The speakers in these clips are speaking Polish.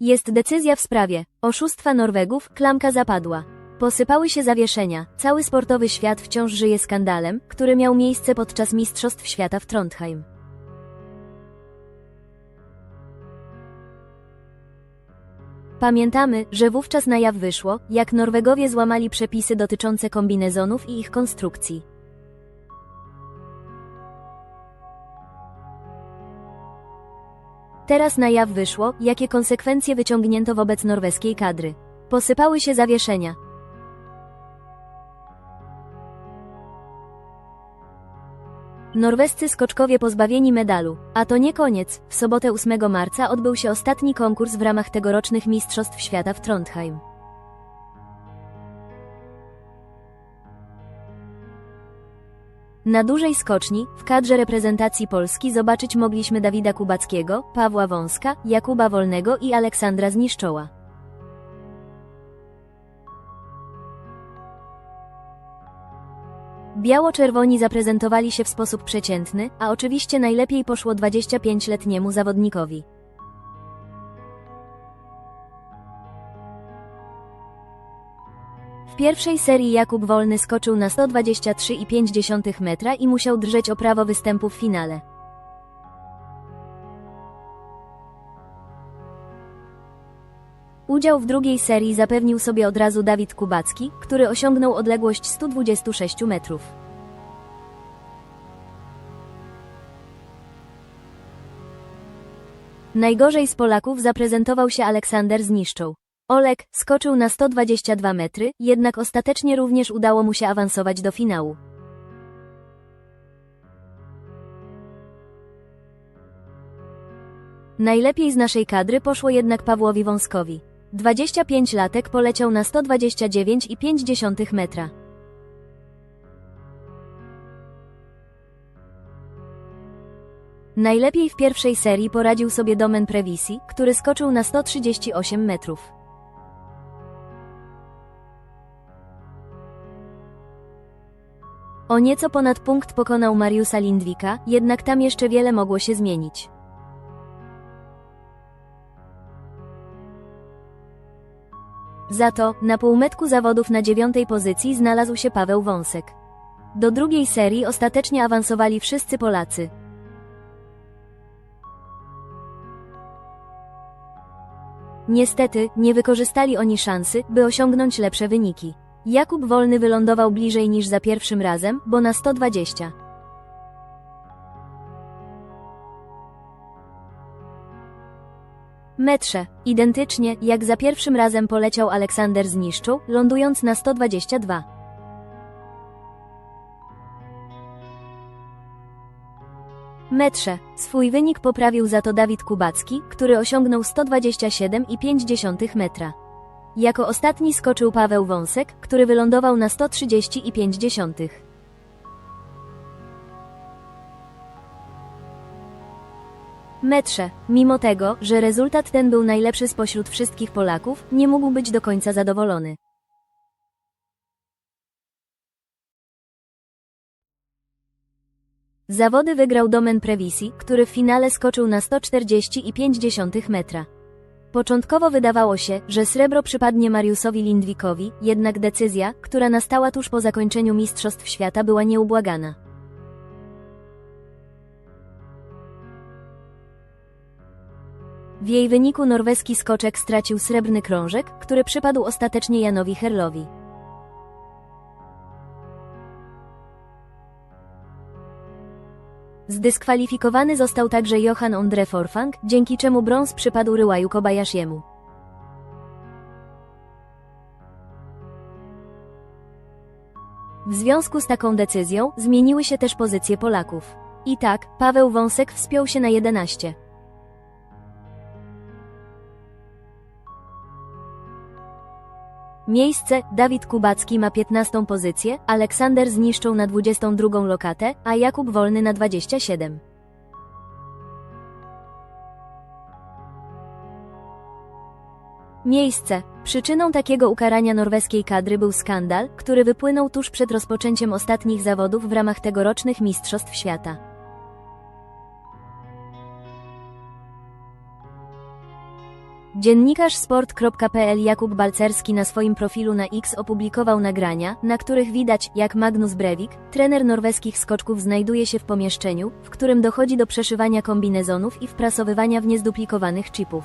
Jest decyzja w sprawie oszustwa Norwegów, klamka zapadła. Posypały się zawieszenia. Cały sportowy świat wciąż żyje skandalem, który miał miejsce podczas Mistrzostw Świata w Trondheim. Pamiętamy, że wówczas na jaw wyszło, jak Norwegowie złamali przepisy dotyczące kombinezonów i ich konstrukcji. Teraz na jaw wyszło, jakie konsekwencje wyciągnięto wobec norweskiej kadry. Posypały się zawieszenia. Norwescy skoczkowie pozbawieni medalu. A to nie koniec. W sobotę 8 marca odbył się ostatni konkurs w ramach tegorocznych Mistrzostw Świata w Trondheim. Na dużej skoczni, w kadrze reprezentacji Polski zobaczyć mogliśmy Dawida Kubackiego, Pawła Wąska, Jakuba Wolnego i Aleksandra Zniszczoła. Biało-czerwoni zaprezentowali się w sposób przeciętny, a oczywiście najlepiej poszło 25-letniemu zawodnikowi. Pierwszej serii Jakub Wolny skoczył na 123,5 metra i musiał drżeć o prawo występu w finale. Udział w drugiej serii zapewnił sobie od razu Dawid Kubacki, który osiągnął odległość 126 metrów. Najgorzej z Polaków zaprezentował się Aleksander Zniszczą. Olek skoczył na 122 metry, jednak ostatecznie również udało mu się awansować do finału. Najlepiej z naszej kadry poszło jednak Pawłowi Wąskowi. 25 latek poleciał na 129,5 metra. Najlepiej w pierwszej serii poradził sobie Domen Previsi, który skoczył na 138 metrów. O nieco ponad punkt pokonał Mariusa Lindwika, jednak tam jeszcze wiele mogło się zmienić. Za to, na półmetku zawodów na dziewiątej pozycji znalazł się Paweł Wąsek. Do drugiej serii ostatecznie awansowali wszyscy Polacy. Niestety, nie wykorzystali oni szansy, by osiągnąć lepsze wyniki. Jakub Wolny wylądował bliżej niż za pierwszym razem, bo na 120. metrze. Identycznie, jak za pierwszym razem poleciał Aleksander Zniszczu, lądując na 122. metrze. Swój wynik poprawił za to Dawid Kubacki, który osiągnął 127,5 metra. Jako ostatni skoczył Paweł Wąsek, który wylądował na 130,5. metrze. Mimo tego, że rezultat ten był najlepszy spośród wszystkich Polaków, nie mógł być do końca zadowolony. Zawody wygrał Domen Previsi, który w finale skoczył na 140,5 metra. Początkowo wydawało się, że srebro przypadnie Mariusowi Lindwikowi, jednak decyzja, która nastała tuż po zakończeniu Mistrzostw Świata była nieubłagana. W jej wyniku norweski skoczek stracił srebrny krążek, który przypadł ostatecznie Janowi Herlowi. Zdyskwalifikowany został także Johan Ondre Forfang, dzięki czemu brąz przypadł Ryłaju Kobayashiemu. W związku z taką decyzją zmieniły się też pozycje Polaków. I tak, Paweł Wąsek wspiął się na 11. Miejsce Dawid Kubacki ma 15 pozycję, Aleksander zniszczył na 22 lokatę, a Jakub Wolny na 27. Miejsce. Przyczyną takiego ukarania norweskiej kadry był skandal, który wypłynął tuż przed rozpoczęciem ostatnich zawodów w ramach tegorocznych Mistrzostw Świata. Dziennikarz sport.pl Jakub Balcerski na swoim profilu na X opublikował nagrania, na których widać, jak Magnus Brewik, trener norweskich skoczków znajduje się w pomieszczeniu, w którym dochodzi do przeszywania kombinezonów i wprasowywania w nie zduplikowanych chipów.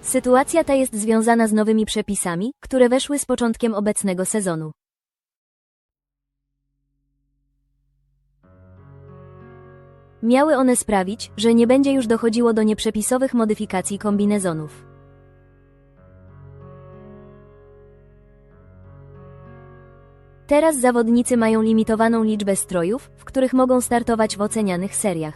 Sytuacja ta jest związana z nowymi przepisami, które weszły z początkiem obecnego sezonu. Miały one sprawić, że nie będzie już dochodziło do nieprzepisowych modyfikacji kombinezonów. Teraz zawodnicy mają limitowaną liczbę strojów, w których mogą startować w ocenianych seriach.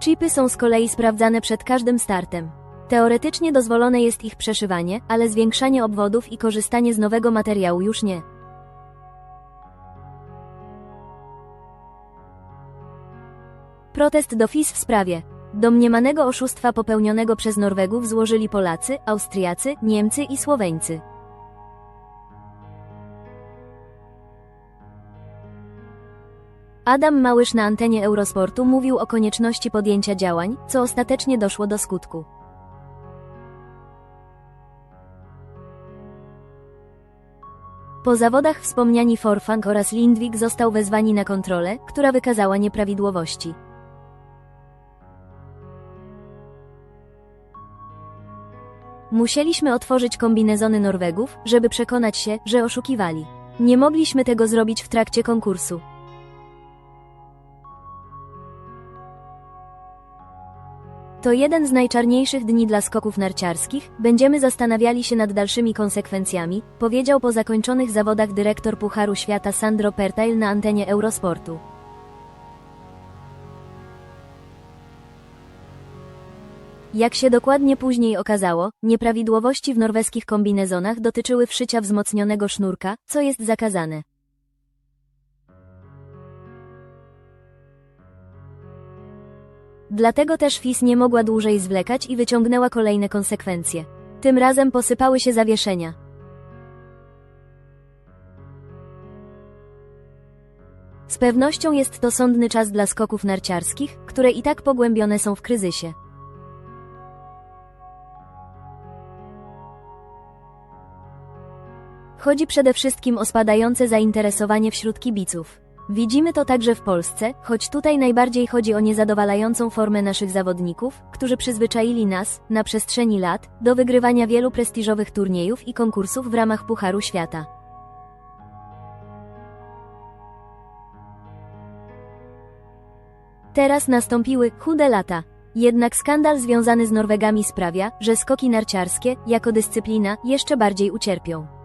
Chipy są z kolei sprawdzane przed każdym startem. Teoretycznie dozwolone jest ich przeszywanie, ale zwiększanie obwodów i korzystanie z nowego materiału już nie. Protest do FIS w sprawie domniemanego oszustwa popełnionego przez Norwegów złożyli Polacy, Austriacy, Niemcy i Słoweńcy. Adam Małysz na antenie Eurosportu mówił o konieczności podjęcia działań, co ostatecznie doszło do skutku. Po zawodach wspomniani Forfang oraz Lindwig został wezwani na kontrolę, która wykazała nieprawidłowości. Musieliśmy otworzyć kombinezony Norwegów, żeby przekonać się, że oszukiwali. Nie mogliśmy tego zrobić w trakcie konkursu. To jeden z najczarniejszych dni dla skoków narciarskich, będziemy zastanawiali się nad dalszymi konsekwencjami, powiedział po zakończonych zawodach dyrektor Pucharu Świata Sandro Pertail na antenie Eurosportu. Jak się dokładnie później okazało, nieprawidłowości w norweskich kombinezonach dotyczyły wszycia wzmocnionego sznurka, co jest zakazane. Dlatego też FIS nie mogła dłużej zwlekać i wyciągnęła kolejne konsekwencje. Tym razem posypały się zawieszenia. Z pewnością jest to sądny czas dla skoków narciarskich, które i tak pogłębione są w kryzysie. Chodzi przede wszystkim o spadające zainteresowanie wśród kibiców. Widzimy to także w Polsce, choć tutaj najbardziej chodzi o niezadowalającą formę naszych zawodników, którzy przyzwyczaili nas, na przestrzeni lat, do wygrywania wielu prestiżowych turniejów i konkursów w ramach Pucharu Świata. Teraz nastąpiły chude lata. Jednak skandal związany z Norwegami sprawia, że skoki narciarskie, jako dyscyplina, jeszcze bardziej ucierpią.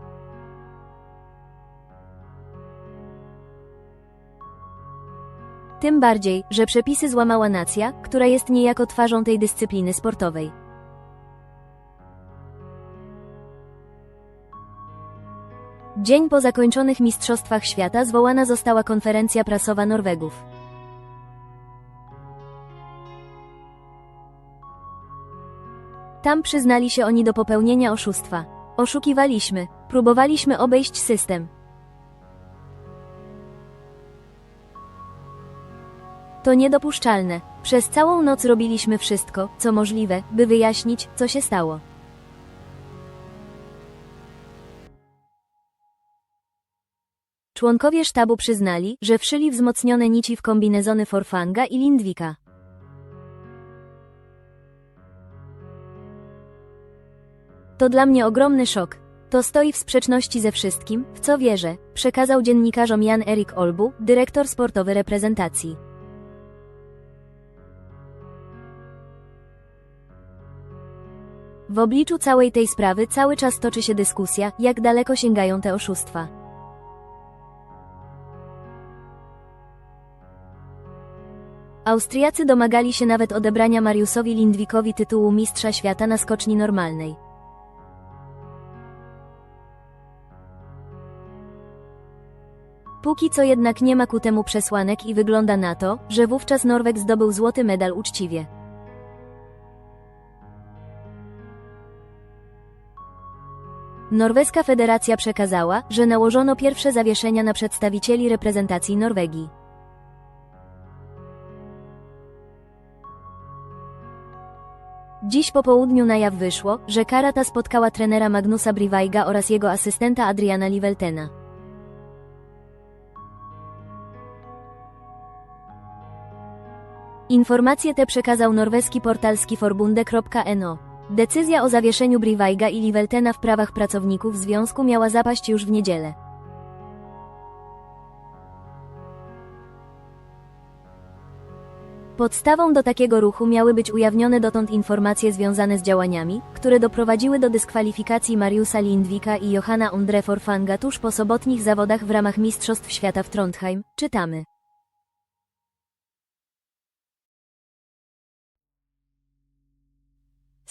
Tym bardziej, że przepisy złamała nacja, która jest niejako twarzą tej dyscypliny sportowej. Dzień po zakończonych Mistrzostwach Świata zwołana została konferencja prasowa Norwegów. Tam przyznali się oni do popełnienia oszustwa. Oszukiwaliśmy, próbowaliśmy obejść system, To niedopuszczalne. Przez całą noc robiliśmy wszystko, co możliwe, by wyjaśnić, co się stało. Członkowie sztabu przyznali, że wszyli wzmocnione nici w kombinezony Forfanga i Lindwika. To dla mnie ogromny szok. To stoi w sprzeczności ze wszystkim, w co wierzę, przekazał dziennikarzom Jan Erik Olbu, dyrektor sportowy reprezentacji. W obliczu całej tej sprawy cały czas toczy się dyskusja, jak daleko sięgają te oszustwa. Austriacy domagali się nawet odebrania Mariusowi Lindwikowi tytułu Mistrza Świata na skoczni normalnej. Póki co jednak nie ma ku temu przesłanek i wygląda na to, że wówczas Norweg zdobył złoty medal uczciwie. Norweska Federacja przekazała, że nałożono pierwsze zawieszenia na przedstawicieli reprezentacji Norwegii. Dziś po południu na jaw wyszło, że kara ta spotkała trenera Magnusa Brivajga oraz jego asystenta Adriana Liveltena. Informacje te przekazał norweski portal skiforbunde.no. Decyzja o zawieszeniu Brivajga i Liveltena w prawach pracowników związku miała zapaść już w niedzielę. Podstawą do takiego ruchu miały być ujawnione dotąd informacje związane z działaniami, które doprowadziły do dyskwalifikacji Mariusa Lindwika i Johanna Undre Forfanga tuż po sobotnich zawodach w ramach Mistrzostw Świata w Trondheim, czytamy.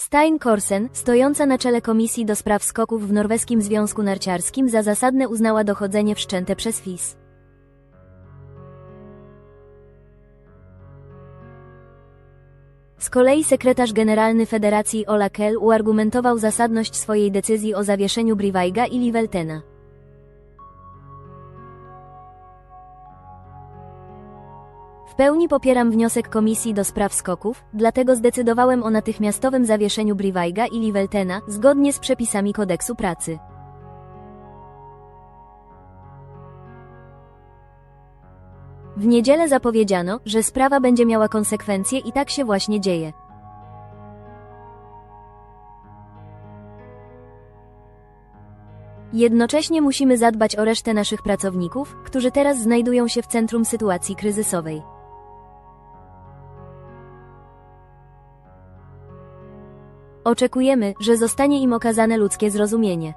Stein Korsen, stojąca na czele Komisji do Spraw Skoków w Norweskim Związku Narciarskim za zasadne uznała dochodzenie wszczęte przez FIS. Z kolei sekretarz generalny Federacji Ola Kell uargumentował zasadność swojej decyzji o zawieszeniu Brivajga i Liveltena. W pełni popieram wniosek Komisji do Spraw Skoków, dlatego zdecydowałem o natychmiastowym zawieszeniu Brivajga i Liveltena, zgodnie z przepisami kodeksu pracy. W niedzielę zapowiedziano, że sprawa będzie miała konsekwencje i tak się właśnie dzieje. Jednocześnie musimy zadbać o resztę naszych pracowników, którzy teraz znajdują się w centrum sytuacji kryzysowej. Oczekujemy, że zostanie im okazane ludzkie zrozumienie.